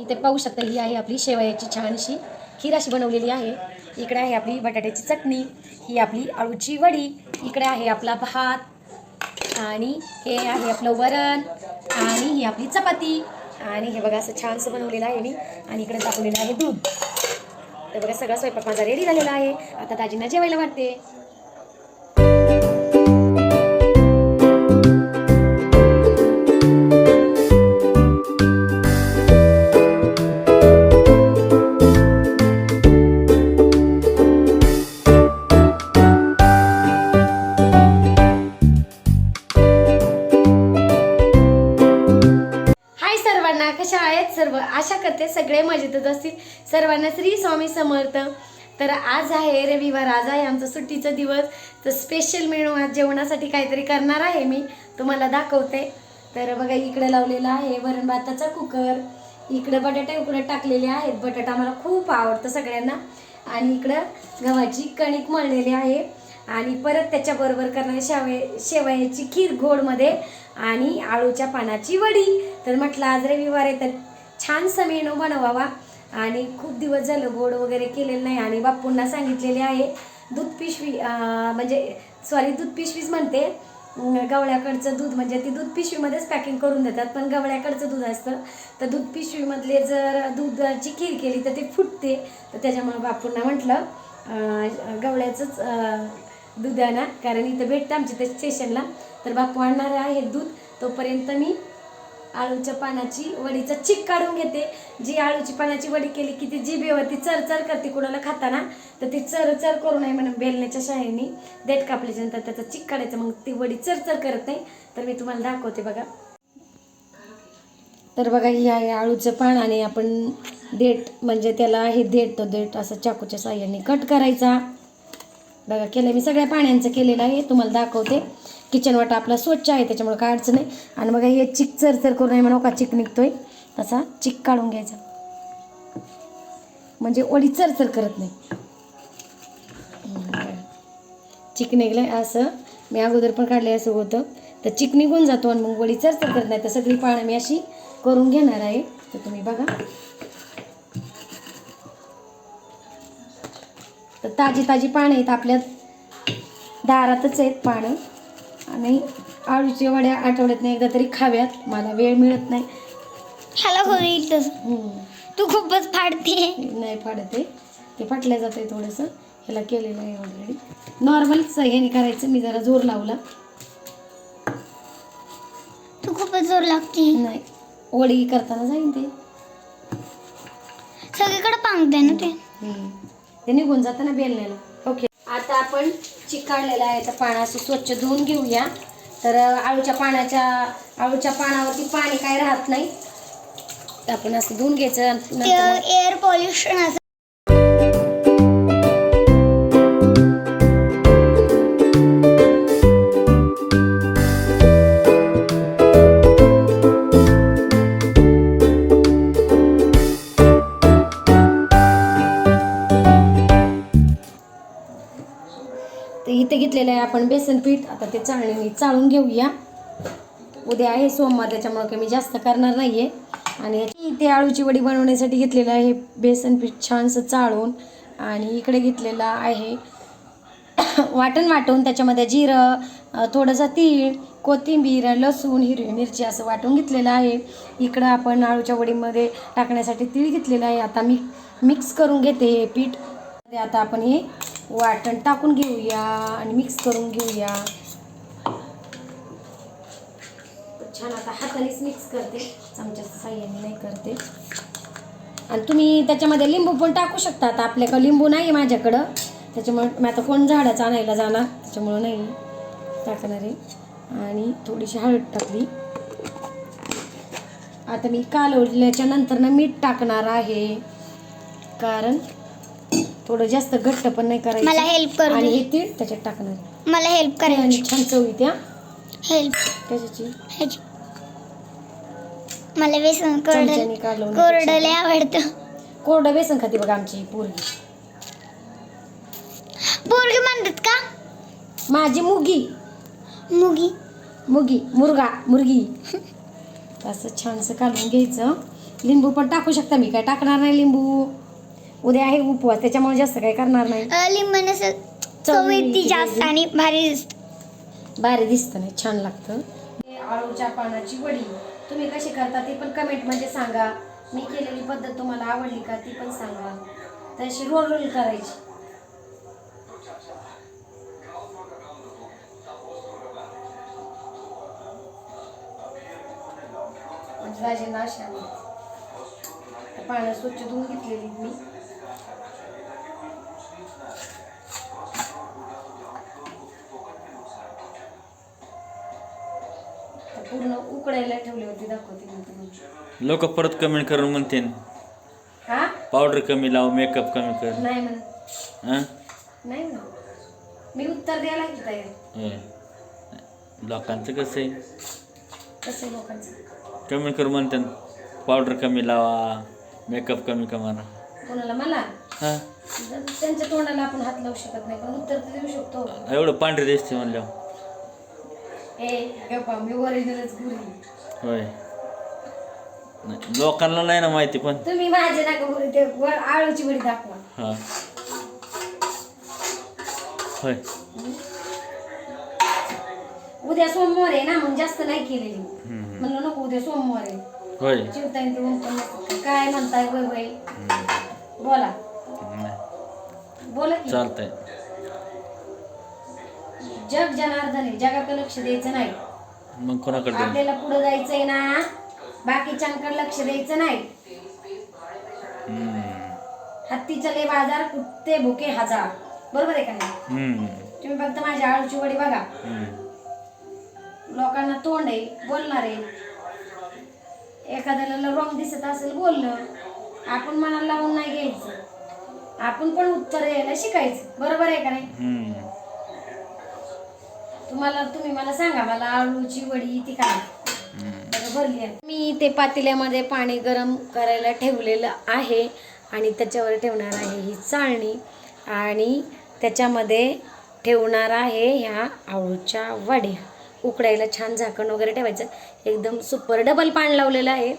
मी इथे पाहू शकता ही आहे आपली शेवयाची छानशी खीर अशी बनवलेली आहे. इकडे आहे आपली बटाट्याची चटणी ही आपली आळूची वडी इकडे आहे आपला भात आणि हे आहे आपलं वरण आणि ही आपली चपाती आणि हे बघा असं छानसं बनवलेलं आहे मी आणि इकडे दाखवलेलं आहे दूध. तर बघा सगळा स्वयंपाक माझा रेडी झालेला आहे. आता दाजींना जेवायला वाटते. कशा आहेत सर्व आशा करते सगळे मजेतच असतील. सर्वांना श्री स्वामी समर्थ. तर आज आहे रविवार आज आहे आमचा सुट्टीचा दिवस. तर स्पेशल मेनू आज जेवणासाठी काहीतरी करणार आहे मी. तुम्हाला दाखवते. तर बघा इकडे लावलेला आहे वरण भाताचा कुकर. इकडं बटाटे उकडे टाकलेले आहेत. बटाटा मला खूप आवडतं सगळ्यांना. आणि इकडं गव्हाची कणिक मळलेली आहे. आणि परत त्याच्याबरोबर करणारे शेवय शेवयाची खीर गोडमध्ये. आणि आळूच्या पानाची वडी. तर म्हटलं आज रविवार आहे तर छानसा मेनू बनवावा. आणि खूप दिवस झालं गोड वगैरे केलेलं नाही. आणि बापूंना सांगितलेले आहे दूध पिशवी म्हणजे सॉरी दूध पिशवीच म्हणते. गवळ्याकडचं दूध म्हणजे ती दूध पिशवीमध्येच पॅकिंग करून देतात. पण गवळ्याकडचं दूध असतं. तर दूध पिशवीमधले जर दुधाची खीर केली तर ते फुटते. तर त्याच्यामुळे बापूंना म्हटलं गवळ्याचंच दुधाना कारण इथं भेटतं आमच्या त्या स्टेशनला तर बापू आणणार आहे दूध. तोपर्यंत मी आळूच्या पानाची वडीचा चिक काढून घेते. जी आळूची पानाची वडी केली की ती जिभेवरती चरचर करते कुणाला खाताना तर ती चरचर करू नये म्हणून बेलण्याच्या शाळेने देठ कापल्याच्या नंतर त्याचा चिक काढायचं. मग ती वडी चरचर करत नाही. तर मी तुम्हाला दाखवते बघा. तर बघा ही आहे आळूचं पानाने आपण देठ म्हणजे त्याला हे देठ तो देठ असं चाकूच्या साह्याने कट करायचा. बघा केलं मी सगळ्या पाण्यांचं केलेलं आहे. तुम्हाला दाखवते. किचन वाटा आपला स्वच्छ आहे त्याच्यामुळे काय अडचण नाही. आणि बघा हे चिक चरचर करून आहे म्हणून का चिक निघतोय? तसा चिक काढून घ्यायचा. म्हणजे ओळी चरचर करत नाही. चिक निघलं आहे असं. मी अगोदर पण काढले असं होतं. तर चिक निघून जातो आणि मग ओळी चरचर करत नाही. तर सगळी पाळणं मी अशी करून घेणार आहे. तर तुम्ही बघा. तर ताजी ताजी पानं आहेत आपल्या. दारातच आहेत पानं. आणि आळूच्या वड्या आठवड्यात एकदा तरी खाव्यात. मला वेळ मिळत नाही. ह्याला. तू खूपच फाडते. नाही फाडत. ते फाटल्या जात आहे थोडंसं. ह्याला केलेलं आहे ऑलरेडी नॉर्मलच ह्याने करायचं. मी जरा जोर लावला. तू खूपच जोर लागते. नाही. वडी करताना जाईन ते. सगळीकडे पांगते ना ते. ते निघून जातं ना बेलण्याला ओके. आता आपण चिक काढलेला आहे. तर पानं असं स्वच्छ धुवून घेऊया. तर आळूच्या पाण्याच्या आळूच्या पानावरती पाणी काय राहत नाही. आपण असं धुवून घ्यायचं. एअर पॉल्युशन घेतलेलं आहे आपण बेसन पीठ. आता ते चाळणीने चाळून घेऊया. उद्या आहे सोमवार त्याच्यामुळं काही मी जास्त करणार नाही आहे आणि इथे आळूची वडी बनवण्यासाठी घेतलेलं आहे. बेसन पीठ छानसं चाळून. आणि इकडे घेतलेलं आहे वाटण वाटून. त्याच्यामध्ये जिरं थोडंसं तीळ कोथिंबीर लसूण हिरवी मिरची असं वाटून घेतलेलं आहे. इकडं आपण आळूच्या वडीमध्ये टाकण्यासाठी तीळ घेतलेलं आहे. आता मी मिक्स करून घेते हे पीठ. आता आपण हे वाटण टाकून घेऊया आणि मिक्स करून घेऊया. छान आता हातानेच मिक्स करते. चमच्याच्या साह्याने नाही करते. आणि तुम्ही त्याच्यामध्ये लिंबू पण टाकू शकता. आता आपल्याकडं लिंबू नाही आहे माझ्याकडं. त्याच्यामुळे मी आता कोण झाडाचं आणायला जाणार? त्याच्यामुळं नाही टाकणार आहे. आणि थोडीशी हळद टाकली. आता मी कालवल्याच्या नंतर ना मीठ टाकणार आहे. कारण थोडं जास्त घट्ट पण नाही मला करायचं हेल्प करू आणि दे. हे तीळ त्याच्यात टाकणार. मला हेल्प आणि करायची. छान चव येते हा. हेल्प कशाची ह्याची. मला बेसन चमच्याने कोरडं काढलं कोरडं लय आवडतं. कोरडं बेसन खाते बघा आमची पोरगी. पोरगी म्हणतात का? माझी मुगी. मुगी. मुगी. मुरगा. मुरगी. असं छानसं काढून घ्यायचं. लिंबू पण टाकू शकता मी. काय टाकणार नाही लिंबू? उद्या आहे उपवास त्याच्यामुळे जास्त काय करणार नाही. लिंबन असं जास्त आणि भारी दिसत. भारी दिसतं नाही छान लागतं. आळूच्या पानाची वडी तुम्ही कशी करता ते पण कमेंटमध्ये सांगा. मी केलेली पद्धत तुम्हाला आवडली का ती पण सांगा. तशी रोल रोल करायची. म्हणजे राजेंना अशा पाण्यात स्वच्छ धुवून घेतलेली मी. उकडायला ठेवली होती दाखवते मी तुम्हाला. लोक परत कमेंट करून म्हणते. हा? पावडर कमी लाव मेकअप कमी कर. नाही म्हणत. हां? नाही म्हणत. मी उत्तर द्यायला की तयार होय लोकांचं कसं आहे? कसं आहे लोकांचं? कमेंट करून म्हणतात पावडर कमी लावा मेकअप कमी करा कोणाला? मला? हां? त्यांच्या तोंडाला आपण हात लावू शकत नाही पण उत्तर तर देऊ शकतो. एवढं पांढरे दिसते म्हणल्यावर. मी ओरिजिनलच गुरी होय. नाही लोकांना नाही ना माहिती पण. तुम्ही माझे नका ते वर आळूची वडी दाखवा. हां. होय. उद्या सोमवार आहे ना मग जास्त नाही केलेली. हम्म. म्हणलं नको उद्या सोमवार आहे. होय. चिवताय ते ऊन पण. काय म्हणताय वय वय बोला. नाही. बोला की. चालतंय. जग जनार्दन आहे. जगाकडे लक्ष द्यायचं नाही. मग कोणाकडे? आपल्याला पुढे जायचंय ना. बाकीच्यांकडे लक्ष द्यायचं नाही. हम्म. हत्तीचे लय बाजार कुत्ते भुके हजार. बरोबर आहे का नाही? हम्म. तुम्ही फक्त माझ्या आळूची वडी बघा. हम्म. लोकांना तोंड आहे बोलणार आहे. एखाद्याला रॉंग दिसत असेल बोललं आपण मनाला लावून नाही घ्यायचं. आपण पण उत्तर यायला शिकायचं. बरोबर आहे का नाही? हम्म. तुम्हाला तुम्ही मला सांगा मला आळूची वडी ती काय? बरं, भरली आहे. मी ते पातेल्यामध्ये पाणी गरम करायला ठेवलेलं आहे आणि त्याच्यावर ठेवणार आहे ही चाळणी आणि त्याच्यामध्ये ठेवणार आहे ह्या आळूच्या वड्या. उकडायला छान झाकण वगैरे ठेवायचं. एकदम सुपर डबल पाणी लावलेलं आहे.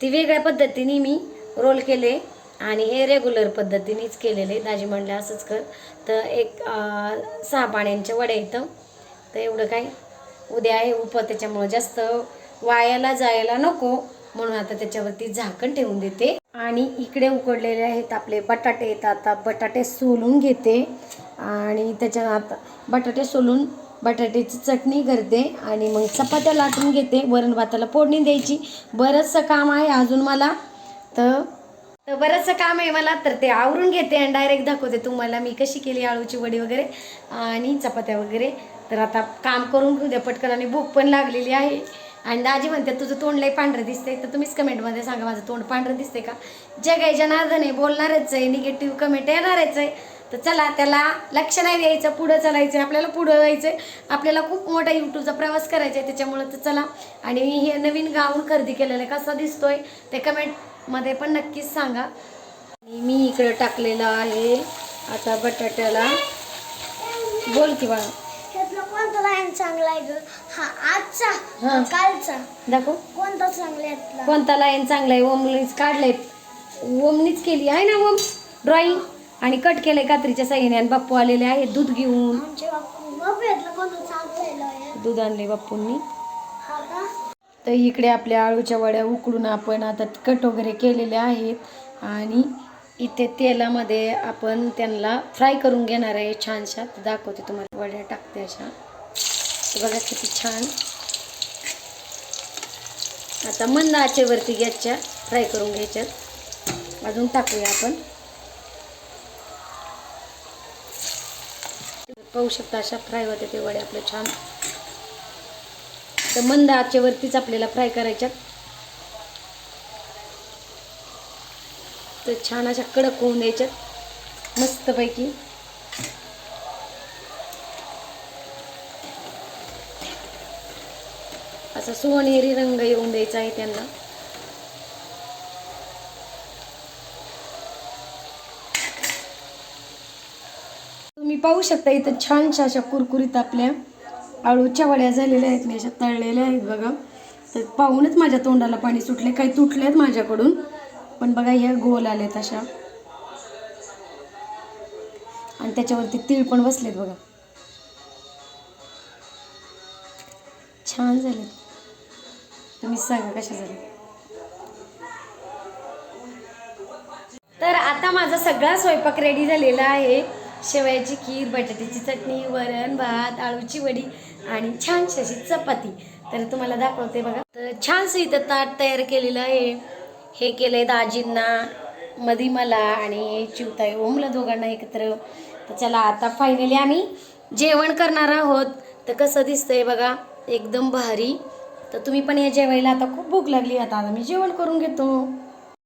ती वेगळ्या पद्धतीने मी रोल केले आणि हे रेग्युलर पद्धतीनेच केलेले. दाजी म्हणले असंच कर तर एक सहा पाण्यांच्या वड्या इथं तर एवढं काही उद्या आहे उप त्याच्यामुळं जास्त वायाला जायला नको. म्हणून आता त्याच्यावरती झाकण ठेवून देते. आणि इकडे उकडलेले आहेत आपले बटाटे. येतात आता बटाटे सोलून घेते. आणि त्याच्या आता बटाटे सोलून बटाट्याची चटणी करते. आणि मग चपात्या लाटून घेते. वरण भाताला फोडणी द्यायची. बरंचसं काम आहे अजून मला. तर तर बरंचसं काम आहे मला. तर ते आवरून घेते आणि डायरेक्ट दाखवते तुम्हाला मी कशी केली आळूची वडी वगैरे आणि चपात्या वगैरे. तर आता काम करून घेऊ द्या पटकन. आणि भूक पण लागलेली आहे. आणि दाजी म्हणते तुझं तोंड लई पांढरं दिसतंय. तर तुम्हीच कमेंटमध्ये सांगा माझं तोंड पांढरं दिसतंय का? जग आहे जनार्दन आहे बोलणारच आहे निगेटिव्ह कमेंट येणारच आहे. तर चला त्याला लक्ष नाही द्यायचं पुढं चालायचं आपल्याला पुढं जायचं आपल्याला खूप मोठा यूट्यूबचा प्रवास करायचा आहे त्याच्यामुळं तर चला. आणि हे नवीन गाऊन खरेदी केलेलं आहे कसा दिसतोय ते कमेंटमध्ये पण नक्कीच सांगा. आणि मी इकडं टाकलेलं आहे आता बटाट्याला. बोल की बाळा. लाईन चांगला आहे ग. हा आजचा हां. कालचा. दाखव. कोणता चांगला आहे कोणता लाईन चांगला आहे? ओमनीच काढलंय. ओमनीच केली आहे ना ओम? ड्रॉइंग आणि कट केलंय कात्रीच्या साईने आणि बाप्पू आलेले आहे दूध घेऊन. आमचे बापू बापू यातला कोणता चांगला आहे लॉयर दूध आणले बाप्पूंनी. हा का? तर इकडे आपल्या आळूच्या वड्या उकडून आपण आता कट वगैरे केलेल्या आहेत. आणि इथे तेलामध्ये आपण त्यांना फ्राय करून घेणार आहे छानशा. तर दाखवते तुम्हाला वड्या टाकते अशा. बघा किती छान. आता मंद आचेवरती गॅसच्या फ्राय करून घ्यायच्यात. अजून टाकूया आपण. पाहू शकता अशा फ्राय होते ते वडे आपले छान. तर मंद आचेवरतीच आपल्याला फ्राय करायच्यात. तर छान अशा कडक होऊन द्यायच्यात मस्तपैकी. असा सोनेरी रंग येऊन द्यायचा आहे त्यांना. तुम्ही पाहू शकता इथं छानशा अशा कुरकुरीत आपल्या आळूच्या वड्या झालेल्या आहेत मी अशा तळलेल्या आहेत बघा. तर पाहूनच माझ्या तोंडाला पाणी सुटले काही तुटले आहेत माझ्याकडून. पण बघा ह्या गोल आलेत अशा. आणि त्याच्यावरती तीळ पण बसलेत बघा. छान झालेत. तुम्ही सांगा कशा झाले तर आता माझा सगळा स्वयंपाक रेडी झालेला आहे. शेवयाची खीर बटाट्याची चटणी वरण भात आळूची वडी आणि छानशी अशी चपाती. तर तुम्हाला दाखवते बघा. तर छानसं इथं ताट तयार केलेलं आहे. हे केलंय दाजींना मधी मला आणि चिवताई ओमला दोघांना एकत्र. तर चला आता फायनली आम्ही जेवण करणार आहोत. तर कसं दिसतंय बघा एकदम भारी. तर तुम्ही पण या जेवायला. आता खूप भूक लागली आता. आम्ही जेवण करून घेतो.